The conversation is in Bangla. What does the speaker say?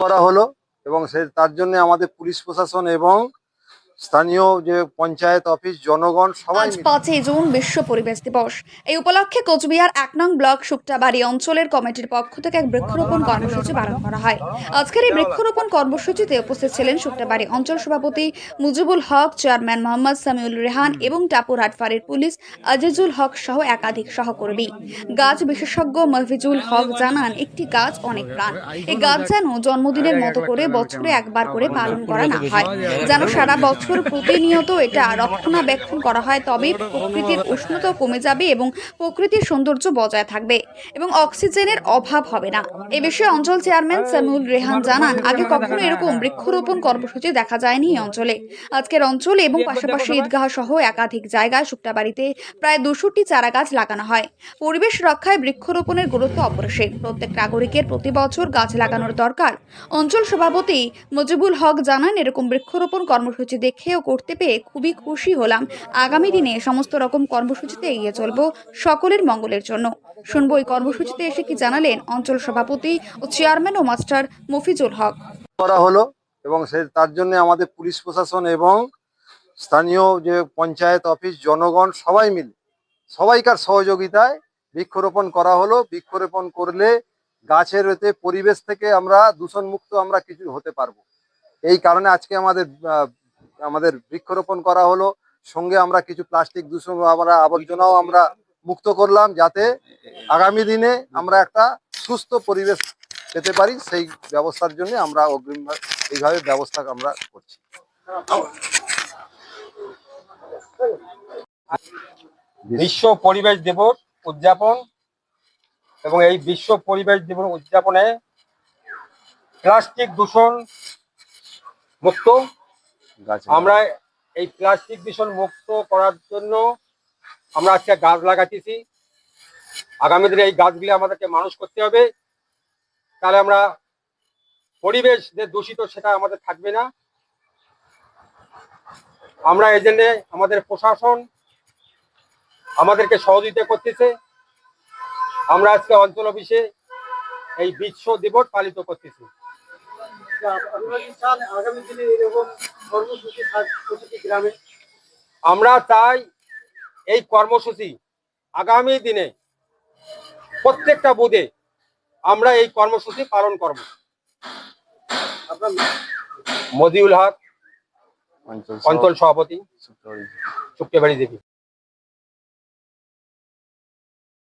করা হলো এবং সে তার জন্য আমাদের পুলিশ প্রশাসন এবং স্থানীয় যে পঞ্চায়েত অফিস জনগণ সবাই আজ পাঁচই জুন বিশ্ব পরিবেশ দিবস। এই উপলক্ষে কোচবিহার এক নং ব্লক শুক্তাবাড়ি অঞ্চলের কমিটির পক্ষ থেকে এক বৃক্ষরোপণ কর্মসূচি পালন করা হয়। আজকের এই বৃক্ষরোপণ কর্মসূচিতে উপস্থিত ছিলেন শুক্তাবাড়ি অঞ্চল সভাপতি মুজিবুল হক চেয়ারম্যান মোহাম্মদ সামিউল রেহান এবং ফাঁড়ির পুলিশ আজিজুল হক সহ একাধিক সহকর্মী। গাছ বিশেষজ্ঞ মহফিজুল হক জানান একটি গাছ অনেক প্রাণ। এই গাছ যেন জন্মদিনের মতো করে বছরে একবার করে পালন করা না হয়। যেন সারা বছর প্রতিনিয়ত এটা রক্ষণাবেক্ষণ করা হয় তবেই প্রকৃতির উষ্ণতা কমে যাবে এবং প্রকৃতির সৌন্দর্য বজায় থাকবে এবং অক্সিজেনের অভাব হবে না। এ বিষয়ে অঞ্চল চেয়ারম্যান সামিউল রেহান জানান, আগে কখনো এরকম বৃক্ষরোপণ কর্মসূচি দেখা যায়নি এই অঞ্চলে। আজকের অঞ্চলে এবং পাশাপাশি ঈদগাহ সহ একাধিক জায়গায় শুক্তাবাড়িতে প্রায় দুশোটি চারা গাছ লাগানো হয়। পরিবেশ রক্ষায় বৃক্ষরোপণের গুরুত্ব অপরিসীম। প্রত্যেক নাগরিকের প্রতি বছর গাছ লাগানোর দরকার। অঞ্চল সভাপতি মজিবুল হক জানান, এরকম বৃক্ষরোপণ কর্মসূচি দেখে ও করতে পেয়ে খুবই খুশি হলাম। আগামী দিনে সমস্ত রকম কর্মসূচিতে এগিয়ে চলবো সকলের মঙ্গলের জন্য। শুনব এই কর্মসূচিতে এসে কি জানালেন অঞ্চল সভাপতি ও চেয়ারম্যান ও মাস্টার মফিজুল হক। করা হলো এবং সে তার জন্য আমাদের পুলিশ প্রশাসন এবং স্থানীয় যে পঞ্চায়েত অফিস, জনগণ সবাই মিলে সবাইকার সহযোগিতায় বৃক্ষরোপণ করা হলো। বৃক্ষরোপণ করলে গাছের এতে পরিবেশ থেকে আমরা দূষণমুক্ত আমরা কিছু হতে পারব। এই কারণে আজকে আমাদের আমাদের বৃক্ষরোপণ করা হলো, সঙ্গে আমরা কিছু প্লাস্টিক দূষণ আমরা আবর্জনাও আমরা মুক্ত করলাম যাতে আগামী দিনে আমরা একটা সুস্থ পরিবেশ পেতে পারি, সেই ব্যবস্থার জন্য আমরা অগ্রিম এইভাবে ব্যবস্থা আমরা করছি। বিশ্ব পরিবেশ দিবস উদযাপন এবং এই বিশ্ব পরিবেশ দিবস উদযাপনে প্লাস্টিক দূষণ মুক্ত আমরা এই প্লাস্টিক দূষণ মুক্ত করার জন্য আমরা আজকে গাছ লাগাতেছি আগামী দিনে এই গাছগুলি আমাদেরকে মানুষ করতে হবে। তাহলে আমরা পরিবেশ যে দূষিত সেটা আমাদের থাকবে না। আমরা এই জন্যে আমাদের প্রশাসন আমাদেরকে সহযোগিতা করতেছে। আমরা আজকে অঞ্চল অফিসে এই বিশ্ব দিবস পালিত করতেছি। আমরা চাই এই কর্মসূচি আগামী দিনে প্রত্যেকটা বুধে আমরা এই কর্মসূচি পালন করব মদিউল হক অঞ্চল সভাপতি। শুক্রবাড়ি দেবী